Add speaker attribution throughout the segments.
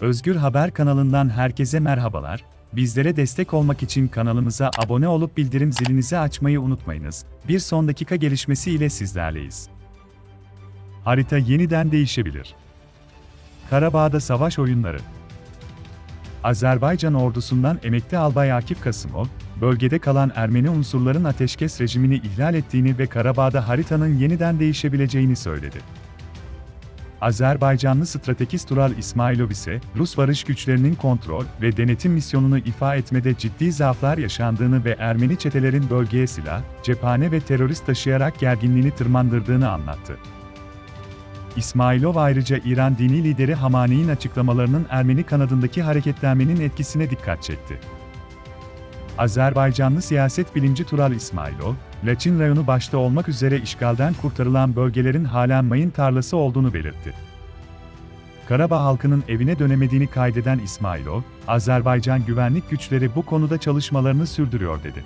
Speaker 1: Özgür Haber kanalından herkese merhabalar. Bizlere destek olmak için kanalımıza abone olup bildirim zilinizi açmayı unutmayınız. Bir son dakika gelişmesi ile sizlerleyiz. Harita yeniden değişebilir. Karabağ'da savaş oyunları. Azerbaycan ordusundan emekli albay Akif Kasımov, bölgede kalan Ermeni unsurların ateşkes rejimini ihlal ettiğini ve Karabağ'da haritanın yeniden değişebileceğini söyledi. Azerbaycanlı stratejist Tural İsmailov ise, Rus barış güçlerinin kontrol ve denetim misyonunu ifa etmede ciddi zaaflar yaşandığını ve Ermeni çetelerin bölgeye silah, cephane ve terörist taşıyarak gerginliğini tırmandırdığını anlattı. İsmailov ayrıca İran dini lideri Hamani'nin açıklamalarının Ermeni kanadındaki hareketlenmenin etkisine dikkat çekti. Azerbaycanlı siyaset bilimci Tural İsmailov, Laçin rayonu başta olmak üzere işgalden kurtarılan bölgelerin halen mayın tarlası olduğunu belirtti. Karabağ halkının evine dönemediğini kaydeden İsmailov, Azerbaycan güvenlik güçleri bu konuda çalışmalarını sürdürüyor dedi.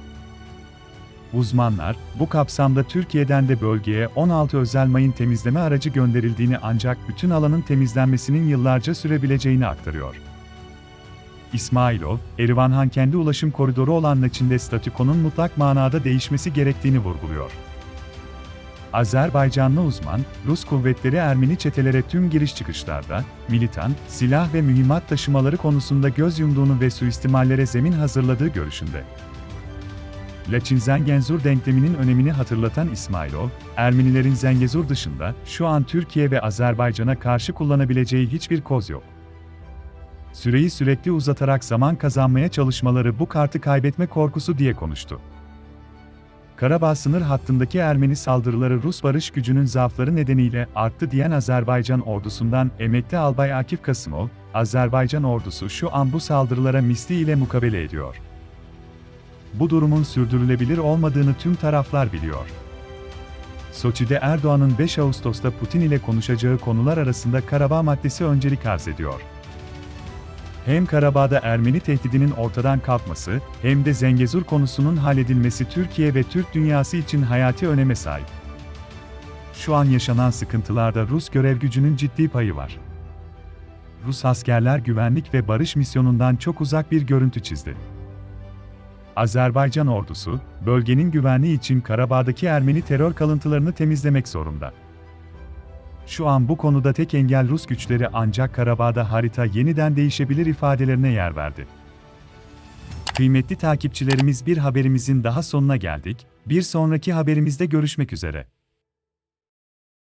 Speaker 1: Uzmanlar, bu kapsamda Türkiye'den de bölgeye 16 özel mayın temizleme aracı gönderildiğini ancak bütün alanın temizlenmesinin yıllarca sürebileceğini aktarıyor. İsmailov, Erivanhan kendi ulaşım koridoru olan Laçin'de statükonun mutlak manada değişmesi gerektiğini vurguluyor. Azerbaycanlı uzman, Rus kuvvetleri Ermeni çetelere tüm giriş çıkışlarda, militan, silah ve mühimmat taşımaları konusunda göz yumduğunu ve suistimallere zemin hazırladığı görüşünde. Laçin-Zengezur denkleminin önemini hatırlatan İsmailov, Ermenilerin Zengezur dışında şu an Türkiye ve Azerbaycan'a karşı kullanabileceği hiçbir koz yok. Süreyi sürekli uzatarak zaman kazanmaya çalışmaları bu kartı kaybetme korkusu diye konuştu. Karabağ sınır hattındaki Ermeni saldırıları Rus barış gücünün zaafları nedeniyle arttı diyen Azerbaycan ordusundan emekli albay Akif Kasımov, Azerbaycan ordusu şu an bu saldırılara misliyle mukabele ediyor. Bu durumun sürdürülebilir olmadığını tüm taraflar biliyor. Soçi'de Erdoğan'ın 5 Ağustos'ta Putin ile konuşacağı konular arasında Karabağ maddesi öncelik arz ediyor. Hem Karabağ'da Ermeni tehdidinin ortadan kalkması, hem de Zengezur konusunun halledilmesi Türkiye ve Türk dünyası için hayati öneme sahip. Şu an yaşanan sıkıntılarda Rus görev gücünün ciddi payı var. Rus askerler güvenlik ve barış misyonundan çok uzak bir görüntü çizdi. Azerbaycan ordusu, bölgenin güvenliği için Karabağ'daki Ermeni terör kalıntılarını temizlemek zorunda. Şu an bu konuda tek engel Rus güçleri ancak Karabağ'da harita yeniden değişebilir ifadelerine yer verdi. Kıymetli takipçilerimiz bir haberimizin daha sonuna geldik. Bir sonraki haberimizde görüşmek üzere.